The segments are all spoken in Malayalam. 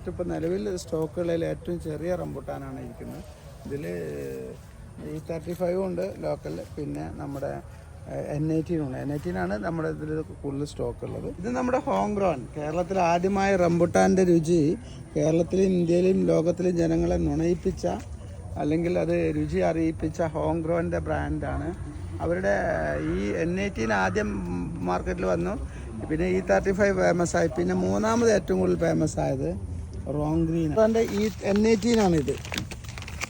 ഏറ്റവും ഇപ്പോൾ നിലവിൽ സ്റ്റോക്കുകളിൽ ഏറ്റവും ചെറിയ റംബുട്ടാനാണ് ഇരിക്കുന്നത്. ഇതിൽ ഈ തേർട്ടി ഫൈവ് ഉണ്ട് ലോക്കൽ പിന്നെ നമ്മുടെ എൻ എയ്റ്റീൻ ഉണ്ട്. എൻ എയ്റ്റീനാണ് നമ്മുടെ ഇതിൽ കൂടുതൽ സ്റ്റോക്ക് ഉള്ളത് ഇത് നമ്മുടെ ഹോം ഗ്രോൺ കേരളത്തിൽ ആദ്യമായ റംബുട്ടാന്റെ രുചി കേരളത്തിലും ഇന്ത്യയിലും ലോകത്തിലും ജനങ്ങളെ നുണയിപ്പിച്ച അല്ലെങ്കിൽ അത് രുചി അറിയിപ്പിച്ച ഹോം ഗ്രോന്റെ ബ്രാൻഡാണ്. അവരുടെ ഈ എൻ എയ്റ്റീൻ ആദ്യം മാർക്കറ്റിൽ വന്നു. പിന്നെ ഈ തേർട്ടി ഫൈവ് ഫേമസ് ആയി. പിന്നെ മൂന്നാമത് ഏറ്റവും കൂടുതൽ ഫേമസ് ആയത് റോങ് ഗ്രീൻ അതിന്റെ ഈ എൻ എയ്റ്റീൻ ആണ് ഇത്.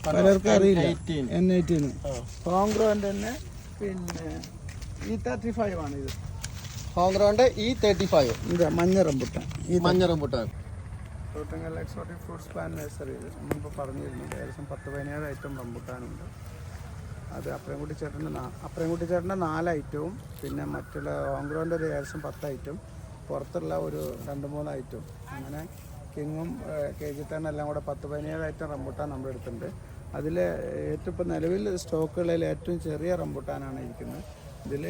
പലർക്കും അറിയില്ല. എൻ എയ്റ്റീൻ റോങ് ഹോംഗ്രോന്റെ തന്നെ പിന്നെ ഈ തേർട്ടി ഫൈവ് ആണ് ഇത്. ഹോങ്ക്രോന്റെ ഇ തേർട്ടി ഫൈവ് ഇത് മഞ്ഞ റംബുട്ടാൻ. ഈ മഞ്ഞ റംബുട്ടാൻ. തോട്ടങ്ങൽ എക്സോട്ടിക് ഫ്രൂട്ട്സ് പ്ലാൻ നഴ്സറിയിൽ മുമ്പ് പറഞ്ഞിരുന്നു ഏകദേശം പത്ത് പതിനേഴ് ഐറ്റം റംബുട്ടാനുണ്ട് അത് അപ്പറേംകുട്ടി ചേട്ടന്റെ നാ അപ്പറേംകുട്ടി ചേട്ടന്റെ നാല് ഐറ്റവും പിന്നെ മറ്റുള്ള ഓങ്ക്രോന്റെ ഒരു ഏകദേശം പത്ത് ഐറ്റം പുറത്തുള്ള ഒരു രണ്ട് മൂന്ന് ഐറ്റം അങ്ങനെ കിങ്ങും കെ ജി ടെൻ എല്ലാം കൂടെ പത്ത് പതിനേഴ് ഐറ്റം റംബുട്ടാൻ നമ്മുടെ അടുത്തുണ്ട്. അതിൽ ഏറ്റവും ഇപ്പോൾ നിലവിൽ സ്റ്റോക്കുകളിൽ ഏറ്റവും ചെറിയ റംബൂട്ടാനാണ് ഇരിക്കുന്നത്. ഇതിൽ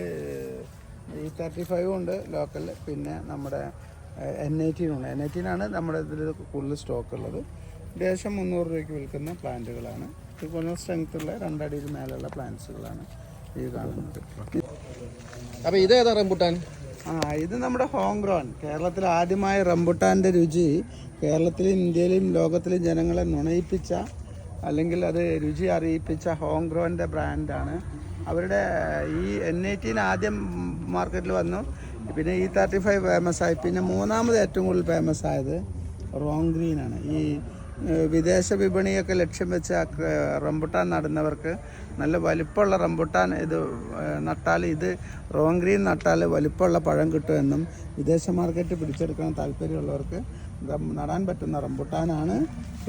ഈ തേർട്ടി ഫൈവും ഉണ്ട് ലോക്കൽ പിന്നെ നമ്മുടെ എൻ എയ്റ്റീനും ഉണ്ട്. എൻ എയ്റ്റീനാണ് നമ്മുടെ ഇതിൽ കൂടുതൽ സ്റ്റോക്ക് ഉള്ളത്. ഏകദേശം മുന്നൂറ് രൂപയ്ക്ക് വിൽക്കുന്ന പ്ലാന്റുകളാണ് ഇത് കുറഞ്ഞ സ്ട്രെങ്ത് ഉള്ള രണ്ടടിയിൽ മേലുള്ള പ്ലാന്റ്സുകളാണ് ഈ കാണുന്നത്. അപ്പോൾ ഇത് ഏതാ റംബുട്ടാൻ? ആ ഇത് നമ്മുടെ ഹോം ഗ്രോൺ കേരളത്തിൽ ആദ്യമായി റംബുട്ടാന്റെ രുചി കേരളത്തിലും ഇന്ത്യയിലും ലോകത്തിലും ജനങ്ങളെ നുണയിപ്പിച്ച അല്ലെങ്കിൽ അത് രുചി അറിയിപ്പിച്ച ഹോം ഗ്രോന്റെ ബ്രാൻഡാണ്. അവരുടെ ഈ എൻ ഐറ്റീൻ ആദ്യം മാർക്കറ്റിൽ വന്നു. പിന്നെ ഈ തേർട്ടി ഫൈവ് ഫേമസ് ആയി. പിന്നെ മൂന്നാമത് ഏറ്റവും കൂടുതൽ ഫേമസ് ആയത് റോങ് ഗ്രീനാണ്. ഈ വിദേശ വിപണിയൊക്കെ ലക്ഷ്യം വെച്ച് റംബുട്ടാൻ നടുന്നവർക്ക് നല്ല വലിപ്പമുള്ള റംബുട്ടാൻ ഇത് നട്ടാൽ ഇത് റോങ് ഗ്രീൻ നട്ടാൽ വലിപ്പമുള്ള പഴം കിട്ടുമെന്നും വിദേശ മാർക്കറ്റ് പിടിച്ചെടുക്കാൻ താല്പര്യമുള്ളവർക്ക് നടാൻ പറ്റുന്ന റംബുട്ടാനാണ്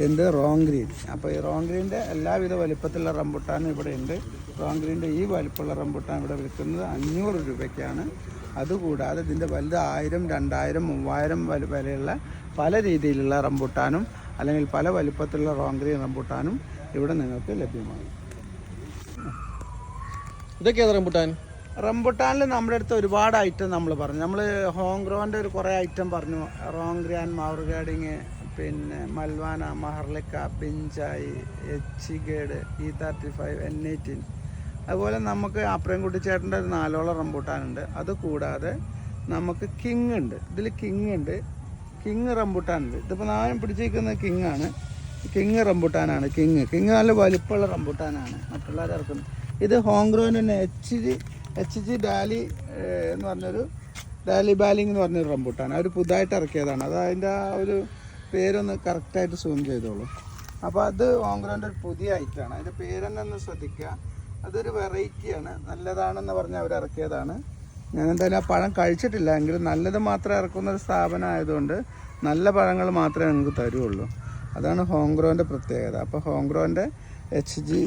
എന്ത്? Rongrien. അപ്പോൾ ഈ റോങ് ഗ്രീന്റെ എല്ലാവിധ വലിപ്പത്തിലുള്ള റംബുട്ടാനും ഇവിടെ ഉണ്ട്. റോങ് ഗ്രീന്റെ ഈ വലിപ്പമുള്ള റംബുട്ടാൻ ഇവിടെ വിൽക്കുന്നത് അഞ്ഞൂറ് രൂപയ്ക്കാണ്. അതുകൂടാതെ ഇതിന്റെ വലുത് ആയിരം രണ്ടായിരം മൂവായിരം വില വിലയുള്ള പല രീതിയിലുള്ള റംബുട്ടാനും അല്ലെങ്കിൽ പല വലിപ്പത്തിലുള്ള റോങ് ഗ്രീൻ റംബുട്ടാനും ഇവിടെ നിങ്ങൾക്ക് ലഭ്യമാണ്. ഇതൊക്കെയാണ് റംബൂട്ടാൻ? റംബുട്ടാനിൽ നമ്മുടെ അടുത്ത് ഒരുപാട് ഐറ്റം നമ്മൾ പറഞ്ഞു. നമ്മൾ ഹോംഗ്രോന്റെ ഒരു കുറേ ഐറ്റം പറഞ്ഞു. റോങ്ക്രിയാൻ മാവർഗാഡിങ് പിന്നെ Malwana Maharlika Binjai എച്ചിഗേഡ് E thirty five N eighteen. അതുപോലെ നമുക്ക് അപ്രംകുട്ടി ചേട്ടന്റെ ഒരു നാലോളം റംബൂട്ടാനുണ്ട്. അത് കൂടാതെ നമുക്ക് കിങ് ഉണ്ട്. ഇതിൽ കിങ് ഉണ്ട്. കിങ് റംബൂട്ടാനുണ്ട് ഇതിപ്പോൾ ഞാൻ പിടിച്ചിരിക്കുന്നത് കിങ് ആണ്. കിങ് റംബുട്ടാനാണ്. കിങ്. കിങ് നല്ല വലിപ്പമുള്ള റംബുട്ടാനാണ്. മറ്റുള്ളവരെ ഇറക്കുന്നത് ഇത് ഹോംഗ്രോൻ തന്നെ H G H G Dali എന്ന് പറഞ്ഞൊരു ഡാലി ബാലിംഗ് എന്ന് പറഞ്ഞൊരു റംബൂട്ടാൻ അവർ പുതുതായിട്ട് ഇറക്കിയതാണ്. അത് അതിന്റെ ആ ഒരു പേരൊന്ന് കറക്റ്റായിട്ട് സൂം ചെയ്തോളൂ. അപ്പോൾ അത് ഹോങ്ക്രോന്റെ ഒരു പുതിയ ഐറ്റമാണ് അതിന്റെ പേരെന്നെ ഒന്ന് ശ്രദ്ധിക്കുക. അതൊരു വെറൈറ്റിയാണ് നല്ലതാണെന്ന് പറഞ്ഞ് അവർ ഇറക്കിയതാണ്. ഞാൻ എന്തായാലും ആ പഴം കഴിച്ചിട്ടില്ല. എങ്കിലും നല്ലത് മാത്രം ഇറക്കുന്ന ഒരു സ്ഥാപനം ആയതുകൊണ്ട് നല്ല പഴങ്ങൾ മാത്രമേ ഞങ്ങൾക്ക് തരുള്ളൂ. അതാണ് ഹോംഗ്രോന്റെ പ്രത്യേകത. അപ്പോൾ ഹോംഗ്രോന്റെ H G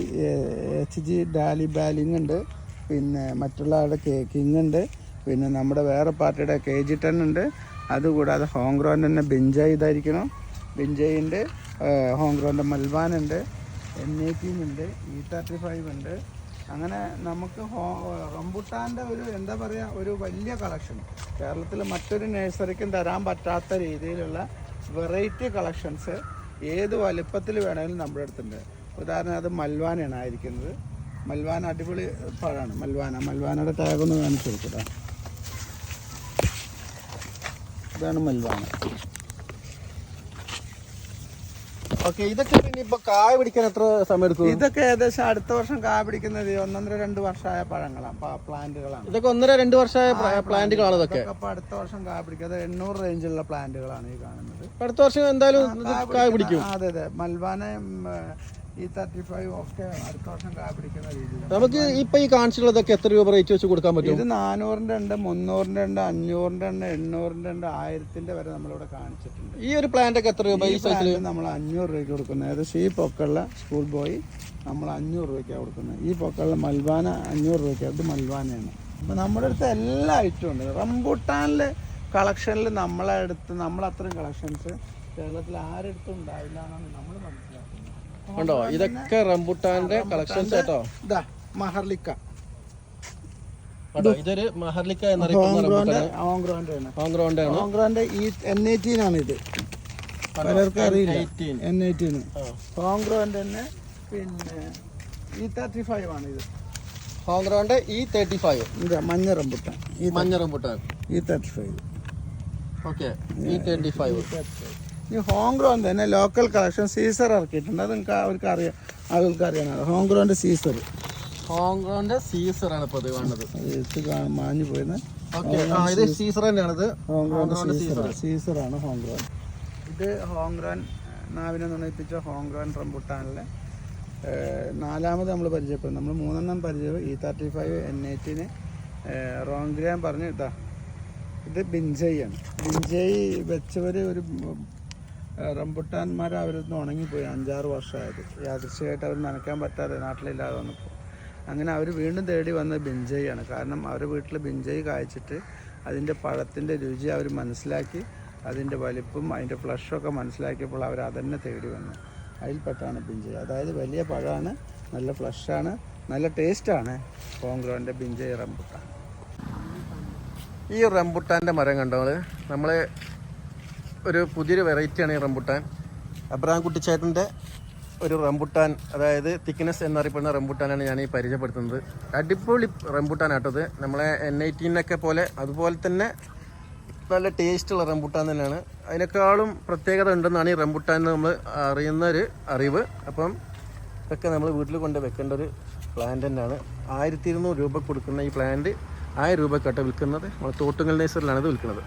H G Dali ബാലിംഗ് ഉണ്ട്. പിന്നെ മറ്റുള്ള ആളുടെ കേക്കിംഗ് ഉണ്ട്. പിന്നെ നമ്മുടെ വേറെ പാർട്ടിയുടെ കെ ജി ടെൻ ഉണ്ട്. അതുകൂടാതെ ഹോംഗ്രോന്റെ തന്നെ ബിഞ്ചായി ഇതായിരിക്കണം. ബിഞ്ചയിന്റെ ഹോംഗ്രോന്റെ മൽവാൻ ഉണ്ട്. എൻ ഉണ്ട്. ഇ തേർട്ടി ഫൈവ് ഉണ്ട്. അങ്ങനെ നമുക്ക് ഹോ റംബുട്ടാന്റെ ഒരു എന്താ പറയുക ഒരു വലിയ കളക്ഷൻ. കേരളത്തിൽ മറ്റൊരു നഴ്സറിക്കും തരാൻ പറ്റാത്ത രീതിയിലുള്ള വെറൈറ്റി കളക്ഷൻസ് ഏത് വലിപ്പത്തിൽ വേണമെങ്കിലും നമ്മുടെ അടുത്തുണ്ട്. ഉദാഹരണം അത് മൽവാനയാണ് ആയിരിക്കുന്നത്. മൽവാന അടിപൊളി പഴമാണ്. മൽവാന. മൽവാനയുടെ ടാഗ് ഒന്ന് കാണിച്ചു കൊടുക്കട്ടെ. ഇതാണ് മൽവാന. ഓക്കെ ഇതൊക്കെ പിന്നെ ഇപ്പൊ കായ പിടിക്കാൻ എത്ര സമയം എടുക്കും? ഇതൊക്കെ ഏകദേശം അടുത്ത വർഷം കായ പിടിക്കുന്നത് ഒന്നൊന്നര രണ്ട് വർഷമായ പഴങ്ങളാണ് പ്ലാന്റുകളാണ്. ഇതൊക്കെ ഒന്നര രണ്ട് വർഷമായ പ്ലാന്റുകളാണ് ഇതൊക്കെ. അപ്പൊ അടുത്ത വർഷം കായ പിടിക്കുന്നത് എണ്ണൂറ് റേഞ്ചിലുള്ള പ്ലാന്റുകളാണ് ഈ കാണുന്നത്. അടുത്ത വർഷം എന്തായാലും കായ പിടിക്കും. അതെ അതെ. മൽവാനയും ഈ തേർട്ടി ഫൈവ് ഒക്കെ അടുത്ത വർഷം കാ പിടിക്കുന്ന രീതിയിലാണ്. നമുക്ക് ഇപ്പൊ ഈ കാണിച്ചിട്ടുള്ളതൊക്കെ എത്ര രൂപ റേറ്റ് വെച്ച് കൊടുക്കാൻ പറ്റും? ഇത് നാനൂറിന്റെ ഉണ്ട് മുന്നൂറിന്റെ ഉണ്ട് അഞ്ഞൂറിന്റെ ഉണ്ട് എണ്ണൂറിന്റെ ഉണ്ട് ആയിരത്തിന്റെ വരെ നമ്മളിവിടെ കാണിച്ചിട്ടുണ്ട്. ഈ ഒരു പ്ലാന്റ് ഒക്കെ എത്ര രൂപ ഈ സൈസിൽ നമ്മൾ അഞ്ഞൂറ് രൂപയ്ക്ക് കൊടുക്കുന്നത്. ഏകദേശം ഈ പൊക്കുള്ള സ്കൂൾ ബോയ് നമ്മൾ അഞ്ഞൂറ് രൂപയ്ക്കാണ് കൊടുക്കുന്നത്. ഈ പൊക്കുള്ള മൽവാന അഞ്ഞൂറ് രൂപയ്ക്ക് അത് മൽവാനയാണ് അപ്പം നമ്മുടെ അടുത്ത് എല്ലാ ഐറ്റവും ഉണ്ട്. റംബൂട്ടാനിൽ കളക്ഷനിൽ നമ്മളെ അടുത്ത് നമ്മളത്രയും കളക്ഷൻസ് കേരളത്തിൽ ആരെടുത്തും ഉണ്ടാവില്ല എന്നാണ് നമ്മൾ ഉണ്ടോ? ഇതൊക്കെ റംബുട്ടാന്റെ കളക്ഷൻസ് കേട്ടോ ഇതാ മഹർലിക്ക. ഇതൊരു മഹർലിക്ക എന്നറിയപ്പെടുന്ന ഈ എൻ എയ്റ്റീൻ ആണ് ഇത് പലർക്കും അറിയില്ല. എൻ തന്നെ പിന്നെ ഈ തേർട്ടി ഫൈവ് ആണ് ഇത് ഇ തേർട്ടി ഫൈവ് മഞ്ഞ റംബുട്ടാൻ. ഈ മഞ്ഞ റംബുട്ടാൻ. ഈ thirty five okay E thirty five ഈ ഹോംഗ്രോൻ തന്നെ ലോക്കൽ കളക്ഷൻ സീസർ ഇറക്കിയിട്ടുണ്ട്. അത് നിങ്ങൾക്ക് അവർക്ക് അറിയാം ആളുകൾക്ക് അറിയാനാണ്. ഹോംഗ്രോന്റെ സീസർ ഹോങ്ക്രോന്റെ സീസർ ആണ് ഇപ്പൊ ഇത് കാണുന്നത്. ഇത് മാഞ്ഞു പോയിരുന്നത് ഇത് സീസർ തന്നെയാണിത് ഹോംഗ്രോന്റെ സീസർ സീസറാണ് ഹോംഗ്രോൻ ഇത് ഹോംഗ്രോൻ നാവിനെ നുണയിപ്പിച്ച ഹോംഗ്രോൻ റംബുട്ടാനിലെ നാലാമത് നമ്മൾ പരിചയപ്പെടും നമ്മൾ മൂന്നെണ്ണം പരിചയം ഇ തേർട്ടി ഫൈവ് എൻ എയ്റ്റീന് റോങ്ഗ്രാൻ പറഞ്ഞു ഇതാ. ഇത് ബിൻജയ് ആണ്. ബിൻജയ് വെച്ചവർ ഒരു ഉം, അവരിൽ നിന്ന് ഉണങ്ങിപ്പോയി. അഞ്ചാറ് വർഷമായത്. യാദൃശ്യമായിട്ട് അവർ നനയ്ക്കാൻ പറ്റാതെ നാട്ടിലില്ലാതെ വന്നപ്പോൾ അങ്ങനെ അവർ വീണ്ടും തേടി വന്നത് ബിഞ്ചയാണ് കാരണം അവരുടെ വീട്ടിൽ ബിഞ്ചൈ കായ്ച്ചിട്ട് അതിന്റെ പഴത്തിന്റെ രുചി അവർ മനസ്സിലാക്കി അതിന്റെ വലിപ്പം അതിന്റെ ഫ്ലഷൊക്കെ മനസ്സിലാക്കിയപ്പോൾ അവർ അതന്നെ തേടി വന്നു. അതിൽപ്പെട്ടാണ് ബിഞ്ചൈ അതായത് വലിയ പഴമാണ് നല്ല ഫ്ലഷാണ് നല്ല ടേസ്റ്റാണ് കോൺഗ്രോന്റെ ബിഞ്ചൈ റംബുട്ടാൻ. ഈ റംബുട്ടാന്റെ മരം കണ്ടോ നമ്മൾ ഒരു പുതിയൊരു വെറൈറ്റിയാണ് ഈ റംബുട്ടാൻ. അബ്രഹാം കുട്ടിച്ചേട്ടന്റെ ഒരു റംബുട്ടാൻ അതായത് തിക്നെസ് എന്നറിയപ്പെടുന്ന റംബുട്ടാനാണ് ഞാൻ ഈ പരിചയപ്പെടുത്തുന്നത്. അടിപൊളി റംബുട്ടാനാട്ടത് നമ്മളെ എൻ ഐറ്റീനൊക്കെ പോലെ അതുപോലെ തന്നെ നല്ല ടേസ്റ്റുള്ള റംബുട്ടാൻ തന്നെയാണ്. അതിനേക്കാളും പ്രത്യേകത ഉണ്ടെന്നാണ് ഈ റംബുട്ടാൻ നമ്മൾ അറിയുന്ന ഒരു അറിവ്. അപ്പം ഇതൊക്കെ നമ്മൾ വീട്ടിൽ കൊണ്ട് വെക്കേണ്ട ഒരു പ്ലാന്റ് തന്നെയാണ്. ആയിരത്തി ഇരുന്നൂറ് രൂപ കൊടുക്കുന്ന ഈ പ്ലാന്റ് ആയിരം രൂപക്കാട്ട് വിൽക്കുന്നത്. നമ്മൾ തോട്ടുങ്ങൽ നേസറിലാണ് ഇത് വിൽക്കുന്നത്.